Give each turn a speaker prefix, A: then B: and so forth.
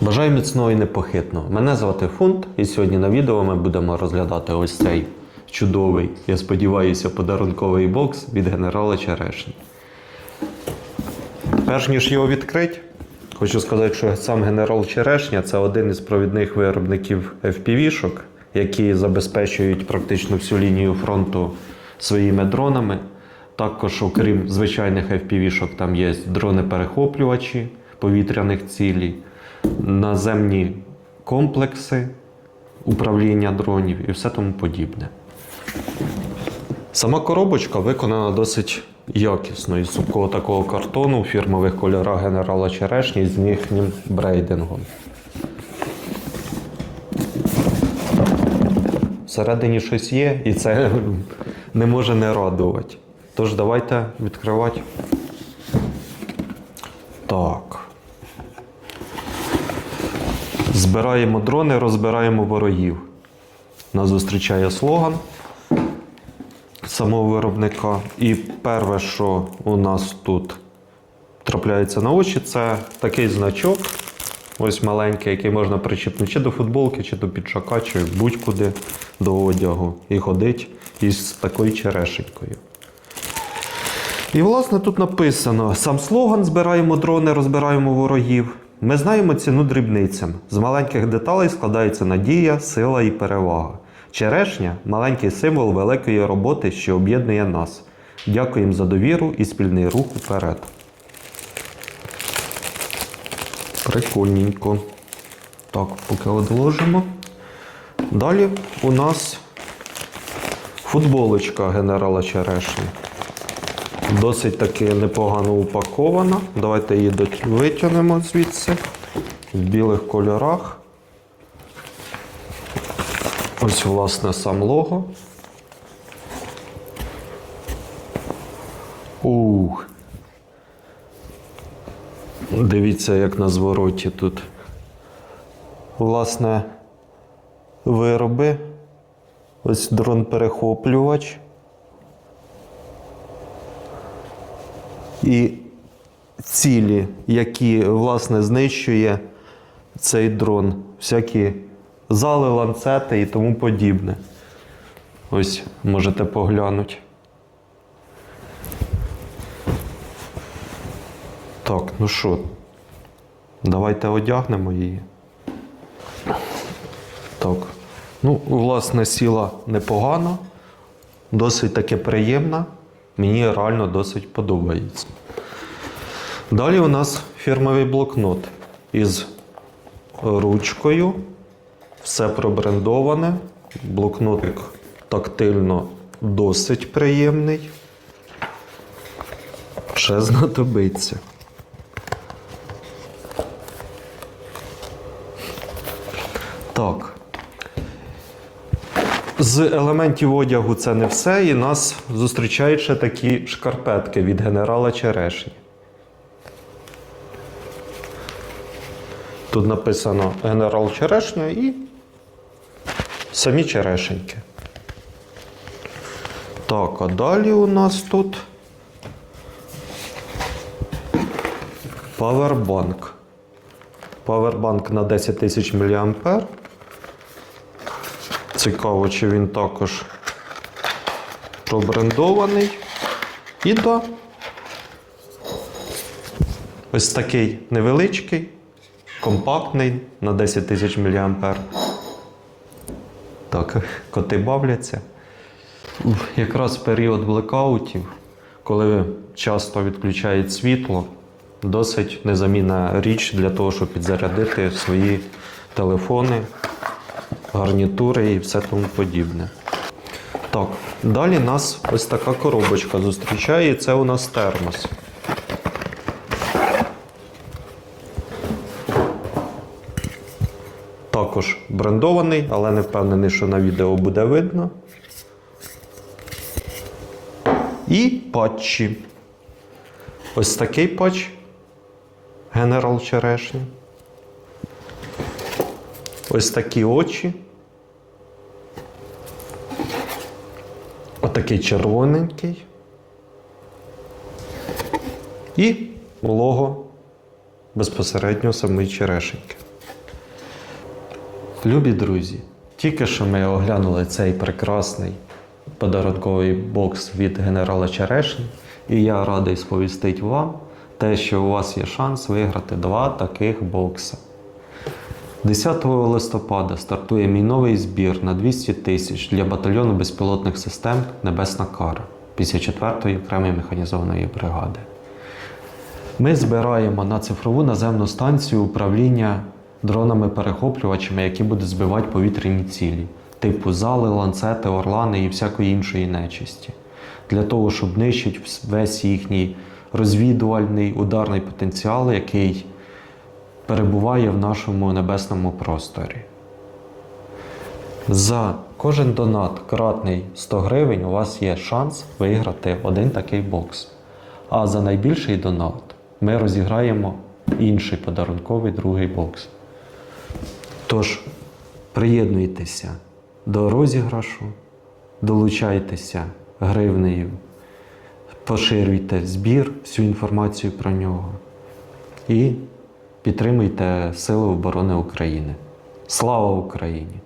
A: Бажаю міцного і непохитного. Мене звати Фунт, і сьогодні на відео ми будемо розглядати ось цей чудовий, я сподіваюся, подарунковий бокс від генерала Черешні. Перш ніж його відкрити, хочу сказати, що сам генерал Черешня це один із провідних виробників FPV-шок, які забезпечують практично всю лінію фронту своїми дронами. Також, окрім звичайних FPV-шок, там є дрони-перехоплювачі повітряних цілей, наземні комплекси управління дронів і все тому подібне. Сама коробочка виконана досить якісно із супкого такого картону у фірмових кольорах генерала Черешні з їхнім брейдингом. Всередині щось є, і це не може не радувати. Тож давайте відкривати. Так. Збираємо дрони, розбираємо ворогів. Нас зустрічає слоган самого виробника. І перше, що у нас тут трапляється на очі, це такий значок. Ось маленький, який можна причепнути чи до футболки, чи до піджака, чи будь-куди до одягу. І ходить із такою черешенькою. І, власне, тут написано: сам слоган збираємо дрони, розбираємо ворогів. Ми знаємо ціну дрібницям. З маленьких деталей складається надія, сила і перевага. Черешня маленький символ великої роботи, що об'єднує нас. Дякуємо за довіру і спільний рух уперед. Прикольненько. Так, поки одложимо. Далі у нас футболочка генерала Черешні. Досить таки непогано упакована. Давайте її витягнемо звідси в білих кольорах. Ось, власне, сам лого. Ух. Дивіться, як на звороті тут. Власне, вироби. Ось дрон-перехоплювач. І цілі, які, власне, знищує цей дрон. Всякі зали, ланцети і тому подібне. Ось можете поглянути. Так, ну що, давайте одягнемо її. Так. Ну, власне, сіла непогано, досить таки приємна. Мені реально досить подобається. Далі у нас фірмовий блокнот із ручкою. Все пробрендоване. Блокнотик тактильно досить приємний. Ще знадобиться. Так. З елементів одягу це не все, і нас зустрічають ще такі шкарпетки від генерала Черешні. Тут написано генерал Черешня і самі черешеньки. Так, а далі у нас тут павербанк. Павербанк на 10 тисяч мА. Цікаво, чи він також пробрендований. І да. Ось такий невеличкий, компактний на 10 тисяч мА. Так, коти бавляться. Якраз період блекаутів, коли часто відключають світло, досить незамінна річ для того, щоб підзарядити свої телефони, гарнітури і все тому подібне. Так, далі нас ось така коробочка зустрічає, і це у нас термос. Також брендований, але не впевнений, що на відео буде видно. І патчі. Ось такий патч Генерал Черешня. Ось такі очі. Отакий червоненький. І лого безпосередньо самої черешеньки. Любі друзі, тільки що ми оглянули цей прекрасний подарунковий бокс від генерала Черешні, і я радий сповістити вам те, що у вас є шанс виграти два таких бокса. 10 листопада стартує мій новий збір на 200 тисяч для батальйону безпілотних систем Небесна Кара 54-ї окремої механізованої бригади. Ми збираємо на цифрову наземну станцію управління дронами-перехоплювачами, які будуть збивати повітряні цілі, типу зали, ланцети, орлани і всякої іншої нечисті, для того, щоб нищити весь їхній розвідувальний ударний потенціал, який перебуває в нашому небесному просторі. За кожен донат кратний 100 гривень у вас є шанс виграти один такий бокс. А за найбільший донат ми розіграємо інший подарунковий другий бокс. Тож, приєднуйтеся до розіграшу, долучайтеся гривнею, поширюйте збір, всю інформацію про нього і підтримуйте Сили оборони України. Слава Україні!